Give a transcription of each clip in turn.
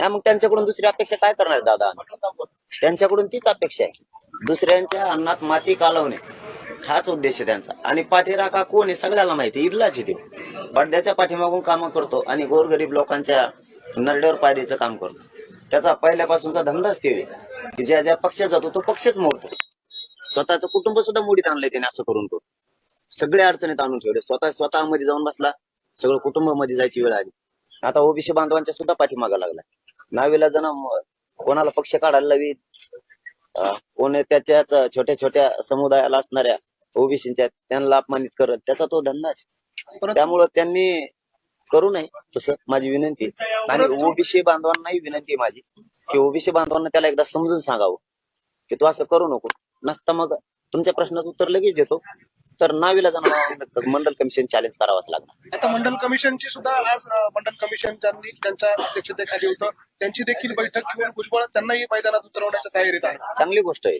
हा मग त्यांच्याकडून दुसरी अपेक्षा काय करणार दादा? त्यांच्याकडून तीच अपेक्षा आहे. दुसऱ्यांच्या अन्नात माती कालवणे. हाच उद्देश आहे त्यांचा. आणि पाठीराखा कोण आहे सगळ्याला माहिती आहे, इथलाच आहे ते. पडद्याच्या पाठीमागून काम करतो आणि गोरगरीब लोकांच्या नरड्यावर पायद्याचं काम करतो. त्याचा पहिल्यापासूनचा धंदाच ते की ज्या ज्या पक्षात जातो तो पक्षच मोडतो. स्वतःचं कुटुंब सुद्धा मोडीत आणलंय त्याने असं करून करून. सगळे अडचणीत आणून ठेवले. स्वतः स्वतः मध्ये जाऊन बसला. सगळं कुटुंबामध्ये जायची वेळ आली. आता ओबीसी बांधवांच्या सुद्धा पाठीमागा लागला नावीला जण कोणाला पक्ष काढायला लावी कोण त्याच्याच छोट्या छोट्या समुदायाला असणाऱ्या ओबीसीच्या त्यांना अपमानित करत त्याचा तो धंदाच. त्यामुळं त्यांनी करू नये तसं माझी विनंती. आणि ओबीसी बांधवांनाही विनंती आहे माझी की ओबीसी बांधवांना त्याला एकदा समजून सांगावं की तू असं करू नको. नसता मग तुमच्या प्रश्नाचं उत्तर लगेच देतो. तर नावीला जाणार मंडल कमिशन चॅलेंज करावंच लागणार. आता मंडल कमिशनची सुद्धा आज अं, मंडल कमिशन ज्यांनी त्यांच्या अध्यक्षतेखाली होतं त्यांची देखील बैठक घेऊन भुजबळ त्यांनाही मैदानात उतरवण्याच्या तयारीत आहे. चांगली गोष्ट आहे.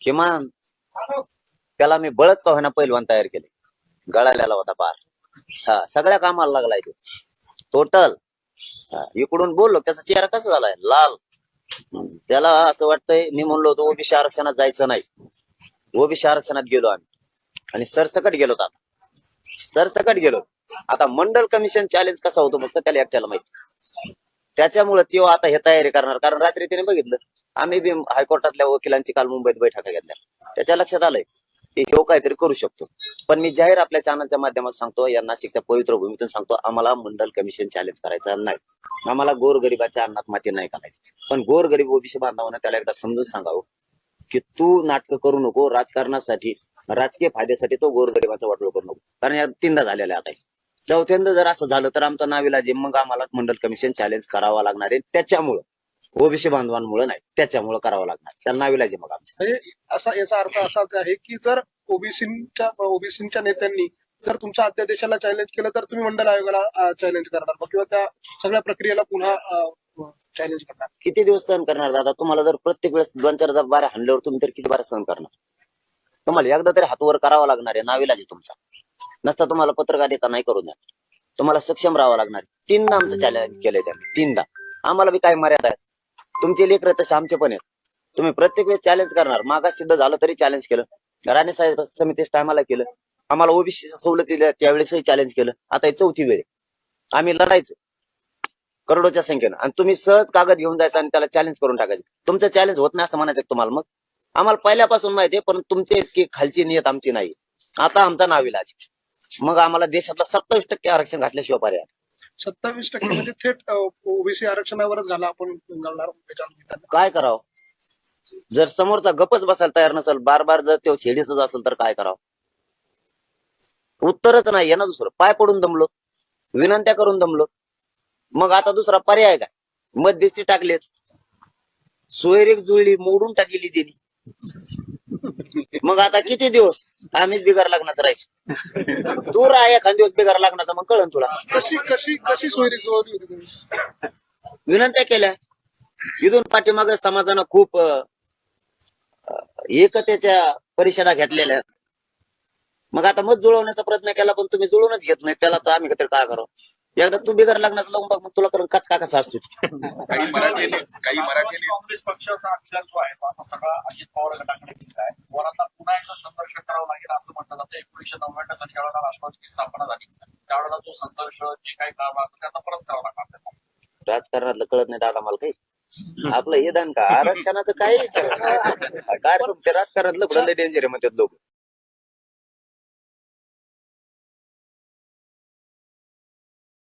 किमान त्याला मी बळच का होईना पैलवान तयार केले. गळालेला होता पार. हा सगळ्या कामाला लागलाय तो. टोटल इकडून बोललो त्याचा चेहरा कसा झालाय? लाल. हम्म. त्याला असं वाटतंय मी म्हणलो होतो ओबीसी आरक्षणात जायचं नाही. ओबीसी आरक्षणात गेलो आम्ही. आणि सरसकट गेलो आता. सरसकट गेलो आता मंडल कमिशन चॅलेंज कसा होतो फक्त त्याला एकट्याला माहिती. त्याच्यामुळे तो आता हे तयारी करणार. कारण रात्री त्याने बघितलं आम्ही बी हायकोर्टातल्या वकिलांची काल मुंबईत बैठका घेतल्या. त्याच्या लक्षात आलंय की हे काहीतरी करू शकतो. पण मी जाहीर आपल्या चॅनलच्या माध्यमात सांगतो या नाशिकच्या पवित्र भूमीतून सांगतो आम्हाला मंडल कमिशन चॅलेंज करायचं नाही. आम्हाला गोरगरिबाच्या अन्नात माती नाही घालायची. पण गोरगरीब ओबीसी बांधवांना त्याला एकदा समजून सांगावं की तू नाटक करू नको राजकारणासाठी राजकीय फायद्यासाठी तो गोरगरिबाचा वाटोळ करू नको. कारण या तीनदा झालेला आहे आता चौथ्यांदा जर असं झालं तर आमचा नाविला जे मग आम्हाला मंडल कमिशन चॅलेंज करावा लागणार आहे. त्याच्यामुळं ओबीसी बांधवांमुळे नाही त्याच्यामुळं करावं लागणार. त्या विलाजे मग आमच्या. म्हणजे असा याचा अर्थ असाच आहे की जर ओबीसीच्या ओबीसीच्या नेत्यांनी जर तुमच्या अध्यादेशाला चॅलेंज केलं तर तुम्ही मंडल आयोगाला चॅलेंज करणार मग किंवा त्या सगळ्या प्रक्रियेला पुन्हा चॅलेंज करणार. किती दिवस सहन करणार दादा? तुम्हाला जर प्रत्येक वेळेस दोन चार हजार बारा हाणल्यावर तुम्ही तर किती बारा सहन करणार? तुम्हाला एकदा तरी हातवर करावा लागणार आहे नाविलाज आहे तुमचा. नसता तुम्हाला पत्रकारिता नाही करू द्या तुम्हाला सक्षम राहावं लागणार तीनदा आमचं चॅलेंज केलंय त्यांनी तीनदा. आम्हाला बी काय मर्यादा आहे तुमचे लेकर तसे आमचे पण आहेत. तुम्ही प्रत्येक वेळेस चॅलेंज करणार. मागास सिद्ध झालं तरी चॅलेंज केलं. राणे साहेब समिती टायमाला केलं. आम्हाला ओबीसी सवलती दिल्या त्यावेळेसही चॅलेंज केलं. आता चौथी वेळ आम्ही लढायचं. करोडोच्या संख्येनं. आणि तुम्ही सहज कागद घेऊन जायचं आणि त्याला चॅलेंज करून टाकायचं. तुमचं चॅलेंज होत नाही असं म्हणायचं तुम्हाला मग? आम्हाला पहिल्यापासून माहिती आहे पण तुमची इतकी खालची नियत आमची नाही. आता आमचा नाविलाज मग आम्हाला देशातलं सत्तावीस टक्के आरक्षण घातल्याशिवाय पर्याय. सत्तावीस टक्के म्हणजे थेट ओबीसी आरक्षणावरच घाला आपण. काय करावं? जर समोरचा गपच बसायला तयार नसेल बार बार जर तो शेडीतच असेल तर काय करावं? उत्तरच नाही ना दुसरं. पाय पडून दमलो. विनंत्या करून दमलो. मग आता दुसरा पर्याय काय? मध्यस्थी टाकलेत. सोयरेक जुळली मोडून टाकली त्यांनी. मग आता किती दिवस? आम्हीच बिगार लग्नाचं राहायचं. तू राहा एखाद दिवस बिगार लग्नाचा मग कळन तुला. कशी कशी कशी सोयरी जुळवली होती तुम्ही? विनंत्या केल्या. इथून पाठीमाग समाजानं खूप अं, अं, एकतेच्या परिषदा घेतलेल्या आहेत. मग आता मत जुळवण्याचा प्रयत्न केला पण तुम्ही जुळवूनच घेत नाही त्याला तर आम्ही तरी काय करावं एकदा तू बिगर लग्नाचं लावून बघ मग तुला करून काच का कसा असतो काही मराठी काही मराठी काँग्रेस पक्षाचा अक्षर जो आहे तो आता सगळा अजित पवार गटाकडे गेला आहे. वरांना पुन्हा एकदा संघर्ष करावा लागेल असं म्हटलं जातं एकोणीशे नव्याण्णव साली ज्यावेळेला राष्ट्रवादीची स्थापना झाली त्यावेळेला तो संघर्ष जे काही काम आहे ते आता परत करावा लागणार आपल्याला. राजकारणातलं कळत नाही दादा मला काही. आपलं हे दान का? आरक्षणाचं काही राजकारणातलं कुठं डेंजर आहे म्हणतात लोक?